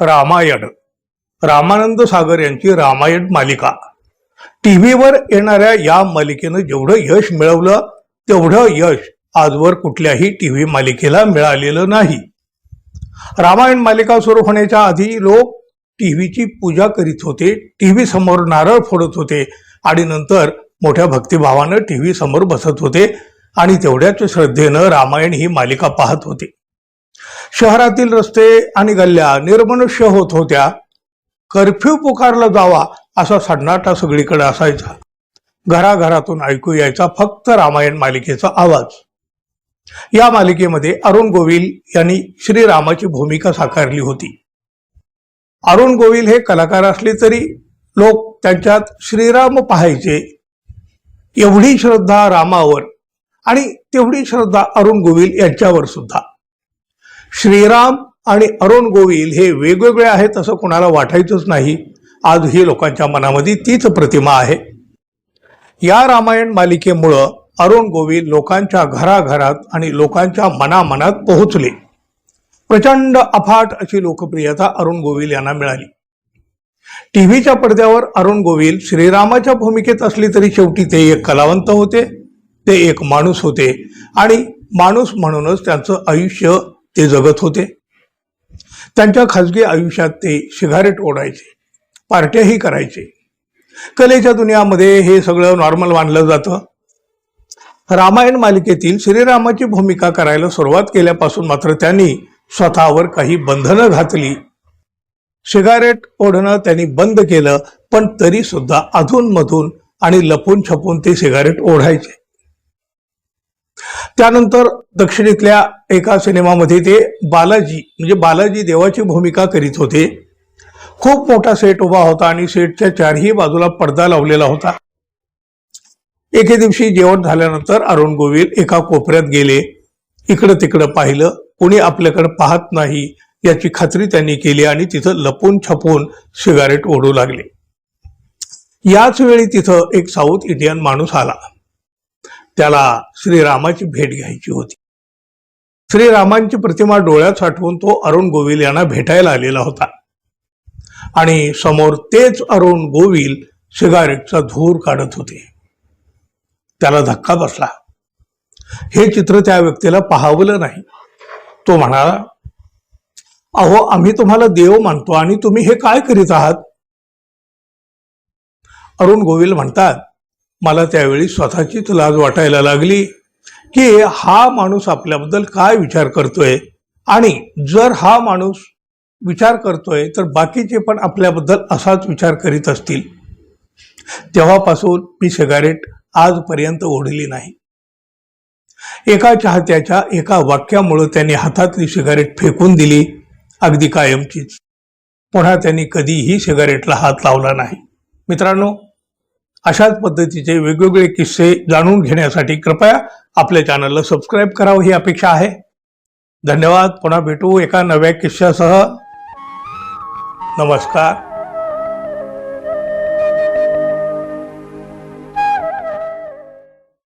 रामायण. रामानंद सागर यांची रामायण मालिका. टीव्हीवर येणाऱ्या या मालिकेनं जेवढं यश मिळवलं तेवढं यश आजवर कुठल्याही टीव्ही मालिकेला मिळालेलं नाही. रामायण मालिका सुरू होण्याच्या आधी लोक टीव्हीची पूजा करीत होते टीव्ही समोर नारळ फोडत होते आणि नंतर मोठ्या भक्तिभावानं टीव्ही समोर बसत होते आणि तेवढ्याच श्रद्धेनं रामायण ही मालिका पाहत होते. शहरातील रस्ते आणि गल्ल्या निर्मनुष्य होत होत्या. कर्फ्यू पुकारला जावा असा सन्नाटा सगळीकडे असायचा. घराघरातून ऐकू यायचा फक्त रामायण मालिकेचा आवाज. या मालिकेमध्ये अरुण गोविल यांनी श्रीरामाची भूमिका साकारली होती. अरुण गोविल हे कलाकार असले तरी लोक त्यांच्यात श्रीराम पाहायचे. एवढी श्रद्धा रामावर आणि तेवढी श्रद्धा अरुण गोविल यांच्यावर सुद्धा. श्रीराम आणि अरुण गोविल हे वेगवेगळे आहेत असं कोणाला वाटायचंच नाही. आजही लोकांच्या मनामध्ये तीच प्रतिमा आहे. या रामायण मालिकेमुळं अरुण गोविल लोकांच्या घराघरात आणि लोकांच्या मनामनात पोहोचले. प्रचंड अफाट अशी लोकप्रियता अरुण गोविल यांना मिळाली. टीव्हीच्या पडद्यावर अरुण गोविल श्रीरामाच्या भूमिकेत असली तरी शेवटी ते एक कलावंत होते ते एक माणूस होते आणि माणूस म्हणूनच त्यांचं आयुष्य ते जगत होते. त्यांच्या खाजगी आयुष्यात ते सिगारेट ओढायचे पार्ट्याही करायचे. कलेच्या दुनियामध्ये हे सगळं नॉर्मल मानलं जातं. रामायण मालिकेतील श्रीरामाची भूमिका करायला सुरुवात केल्यापासून मात्र त्यांनी स्वतःवर काही बंधनं घातली. सिगारेट ओढणं त्यांनी बंद केलं पण तरी सुद्धा अधूनमधून आणि लपून छपून ते सिगारेट ओढायचे. त्यानंतर दक्षिणेतल्या एका सिनेमामध्ये ते बालाजी म्हणजे बालाजी देवाची भूमिका करीत होते. खूप मोठा सेट उभा होता आणि सेटच्या चारही बाजूला पडदा लावलेला होता. एके दिवशी जेवण झाल्यानंतर अरुण गोविल एका कोपऱ्यात गेले. इकडं तिकडं पाहिलं कोणी आपल्याकडे पाहत नाही याची खात्री त्यांनी केली आणि तिथं लपून छपून सिगारेट ओढू लागले. याच वेळी तिथं एक साऊथ इंडियन माणूस आला. त्याला श्रीरामाची भेट घ्यायची होती. श्रीरामांची प्रतिमा डोळ्यात साठवून तो अरुण गोविल यांना भेटायला आलेला होता. आणि समोर तेच अरुण गोविल सिगारेटचा धूर काढत होते. त्याला धक्का बसला. हे चित्र त्या व्यक्तीला पाहावलं नाही. तो म्हणाला अहो आम्ही तुम्हाला देव मानतो आणि तुम्ही हे काय करीत आहात? अरुण गोविल म्हणतात मला त्यावेळी स्वतःचीच लाज वाटायला लागली की हा माणूस आपल्याबद्दल काय विचार करतोय? आणि जर हा माणूस विचार करतोय तर बाकीचे पण आपल्याबद्दल असाच विचार करीत असतील. तेव्हापासून मी सिगारेट आजपर्यंत ओढली नाही. एका चाहत्याच्या एका वाक्यामुळं त्यांनी हातातली सिगारेट फेकून दिली अगदी कायमचीच. पुन्हा त्यांनी कधीही सिगारेटला हात लावला नाही. मित्रांनो अशाच पद्धतीचे वेगवेगळे किस्से जाणून घेण्यासाठी कृपया आपल्या चॅनलला सबस्क्राईब करावं ही अपेक्षा आहे. धन्यवाद. पुन्हा भेटू एका नव्या किस्स्यासह. नमस्कार.